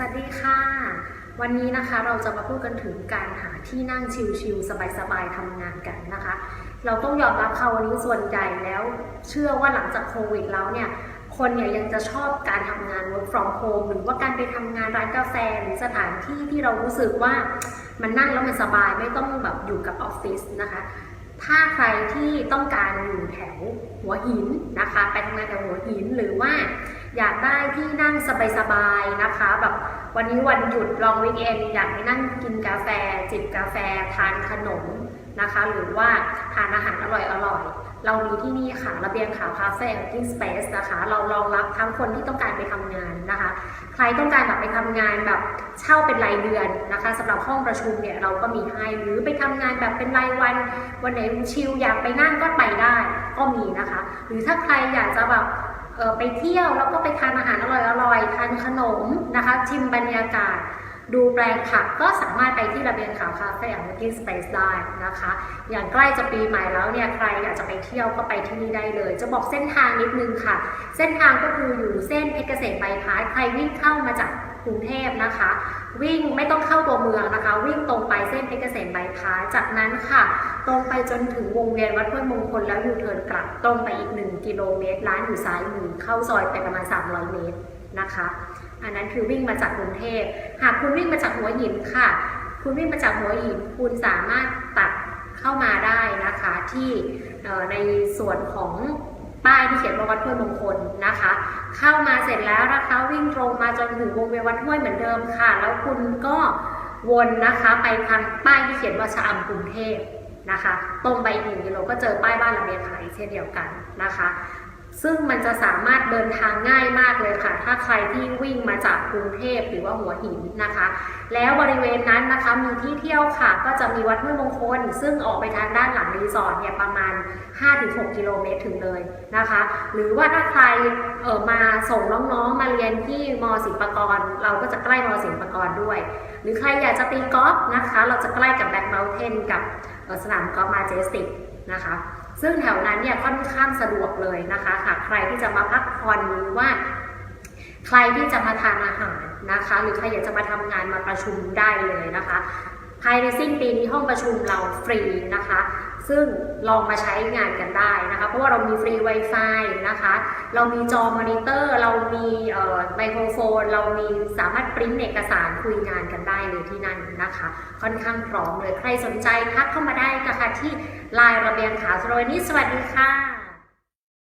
สวัสดีค่ะ วันนี้นะคะเราจะมาพูดกันถึงการหาที่นั่งชิลๆสบายๆทำงานกันนะคะ เราต้องยอมรับค่ะวันนี้ส่วนใหญ่แล้ว เชื่อว่าหลังจากโควิดแล้วเนี่ยคนเนี่ยยังจะชอบการทำงาน work from home หรือว่าการไปทำงานร้านกาแฟหรือสถานที่ที่เรารู้สึกว่ามันนั่งแล้วมันสบายไม่ต้องแบบอยู่กับออฟฟิศนะคะถ้าใครที่ต้องการอยู่แถวหัวหินนะคะ ไปทำงานแถวหัวหินหรือว่า อยากได้ที่นั่งสบายๆนะคะ แบบวันนี้วันหยุดลองวิกเอนอยากไปนั่งกินกาแฟ จิบกาแฟ ทานขนมนะคะ หรือว่าทานอาหารอร่อยๆเรามีที่นี่ค่ะ ระเบียงขาวคาเฟ่ที่สเปซนะคะ เรารองรับทั้งคนที่ต้องการไปทำงานนะคะ ใครต้องการแบบไปทำงานแบบเช่าเป็นรายเดือนนะคะสำหรับห้องประชุมเนี่ยเราก็มีให้ หรือไปทำงานแบบเป็นรายวัน วันไหนชิลอยากไปนั่งก็ไปได้ ก็มีนะคะ หรือถ้าใครอยากจะแบบไปเที่ยวแล้วก็ไปทานอาหารอร่อยๆ ทานขนมนะคะ ชิมบรรยากาศ ดูแปลงผักก็สามารถไปที่ระเบียงขาวคาเฟ่แอนด์ working space ได้นะคะ อย่างใกล้จะปีใหม่แล้วเนี่ยใครอยากจะไปเที่ยวก็ไปที่นี่ได้เลย จะบอกเส้นทางนิดนึงค่ะ เส้นทางก็คืออยู่เส้นเพชรเกษมบายพาใครวิ่งเข้ามาจากกรุงเทพนะคะ วิ่งไม่ต้องเข้าตัวเมืองนะคะ วิ่งตรงไปเส้นเพชรเกษมบายพาจากนั้นค่ะ ตรงไปจนถึงวงเวียนวัดห้วยมงคลแล้วยูเทิร์นกลับตรงไปอีก 1 กิโลเมตร ร้านอยู่ซ้ายมือเข้าซอยไปประมาณ 300 เมตรนะคะ อันนั้นคือวิ่งมาจากกรุงเทพ หากคุณวิ่งมาจากหัวหินค่ะ คุณวิ่งมาจากหัวหิน คุณสามารถตัดเข้ามาได้นะคะที่ในส่วนของป้ายที่เขียนว่าวัดห้วยมงคลนะคะ เข้ามาเสร็จแล้วนะคะวิ่งตรงมาจนถึงวงเวียนวัดห้วยเหมือนเดิมค่ะ แล้วคุณก็วนนะคะไปทางป้ายที่เขียนว่าชะอำกรุงเทพนะคะ ตรงไปอีกหนึ่งกิโลก็เจอป้ายบ้านระเบียงขายเช่นเดียวกันนะคะ ซึ่งมันจะสามารถเดินทางง่ายมากเลยค่ะ ถ้าใครที่วิ่งมาจากกรุงเทพหรือว่าหัวหินนะคะ แล้วบริเวณนั้นนะคะมีที่เที่ยวค่ะ ก็จะมีวัดห้วยมงคล ซึ่งออกไปทางด้านหลังรีสอร์ทเนี่ยประมาณ 5-6 กิโลเมตรถึงเลยนะคะ หรือว่าถ้าใครเออมาส่งน้องๆมาเรียนที่มศิลปากร เราก็จะใกล้มศิลปากรด้วย หรือใครอยากจะตีกอล์ฟนะคะ เราจะใกล้กับแบ็กเมลเทนกับสนามกอล์ฟมาเจสติก นะคะ ซึ่งแถวนั้นเนี่ยค่อนข้างสะดวกเลยนะคะหากใครที่จะมาพักผ่อนหรือว่า ใครที่จะมาทานอาหารนะคะ หรือใครอยากจะมาทำงานมาประชุมได้เลยนะคะ ภายในสิ้นปีนี้ห้องประชุมเราฟรีนะคะ ซึ่งลองมาใช้งานกันได้นะคะ เพราะว่าเรามีฟรี Wi-Fi นะคะ เรามีจอมอนิเตอร์ เรามีไมโครโฟน เรามีสามารถปริ้นเอกสารคุยงานกันได้เลยที่นั่นนะคะ ค่อนข้างพร้อมเลย ใครสนใจทักเข้ามาได้นะคะที่ไลน์ระเบียงขาวสโรยนี้สวัสดีค่ะ